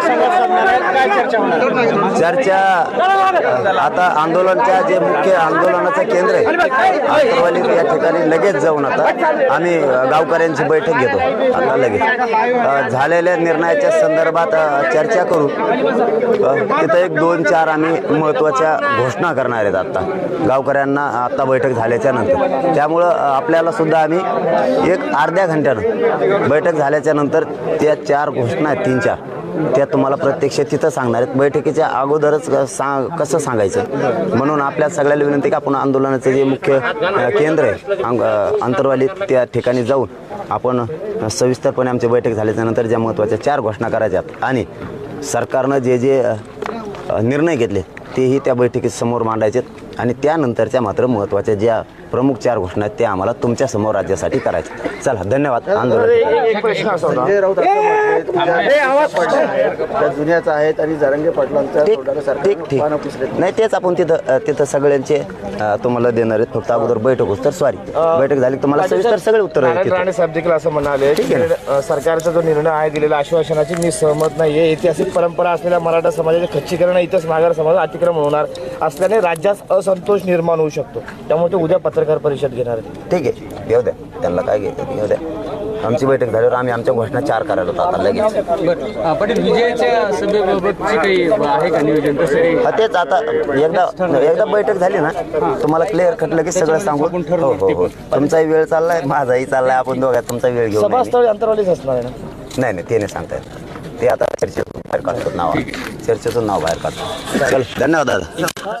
संवाद साधणार काय चर्चा होणार चर्चा आता आंदोलनच्या जे मुख्य आंदोलनाचं केंद्र आहे आंतरवाली या ठिकाणी लगेच जाऊन आता आम्ही गावकऱ्यांची बैठक घेतो. आता लगेच. झालेल्या निर्णयाच्या संदर्भात चर्चा करू. तिथं एक दोन चार आम्ही महत्त्वाच्या घोषणा करणार आहेत आत्ता गावकऱ्यांना आत्ता बैठक झाल्याच्यानंतर. त्यामुळं आपल्याला सुद्धा आम्ही एक अर्ध्या घंट्यानं बैठक झाल्याच्यानंतर त्या चार घोषणा आहेत तीन चार. त्या तुम्हाला प्रत्यक्ष तिथं सांगणार आहेत. बैठकीच्या अगोदरच क- सांग कसं सांगायचं? म्हणून आपल्या सगळ्याला विनंती का आपण आंदोलनाचं जे मुख्य केंद्र आहे अंग- त्या ठिकाणी जाऊन आपण सविस्तरपणे आमची बैठक झाल्याच्यानंतर ज्या महत्त्वाच्या चार घोषणा करायच्यात आणि सरकारनं जे जे निर्णय घेतले तेही त्या बैठकीत समोर मांडायचे आणि त्यानंतरच्या मात्र महत्त्वाच्या ज्या प्रमुख चार घोषणा आहेत त्या आम्हाला तुमच्यासमोर राज्यासाठी करायच्या चला धन्यवाद. आंदोलन. हे जुन्याच आहेत आणि जरंगे पाटलांच्या ठीक. ठीक. नाही तेच आपण तिथं तिथं सगळ्यांचे तुम्हाला देणार आहेत. फक्त अगोदर बैठक होत तर सॉरी बैठक झाली तुम्हाला सविस्तर सगळे उत्तर राणे साहेब देखील असं म्हणाले सरकारचा जो निर्णय आहे दिलेला आश्वासनाची मी सहमत नाहीये. ऐतिहासिक परंपरा असलेल्या मराठा समाजाचे खच्चीकरण इथंच मागार समाज अतिक्रमण होणार असल्याने राज्यात असंतोष निर्माण होऊ शकतो. त्यामुळे ते उद्या पत्रकार परिषद घेणार आहेत ठीक आहे. घेऊ द्या. त्यांना काय घ्यायचं घेऊ द्या. आमची बैठक झाल्यावर आम्ही आमच्या घोषणा चार करायला होतो आता लगेच. बरं. विजयाच्या सभेबाबतची काही आहे का नियोजन? तसं काही हा तेच आता एकदा एकदा बैठक झाली ना तुम्हाला क्लिअर कट लगेच सगळं सांगू. हो हो हो. तुमचाही वेळ चाललाय माझाही चाललाय. आपण दोघात तुमचा वेळ घेऊ सभास्थळ अंतरावलीच असणार आहे ना? नाही नाही ते नाही सांगता येत. ते आता चर्चेतून बाहेर काढतो नाव. चर्चेतून नाव बाहेर काढतो. चल धन्यवाद दादा.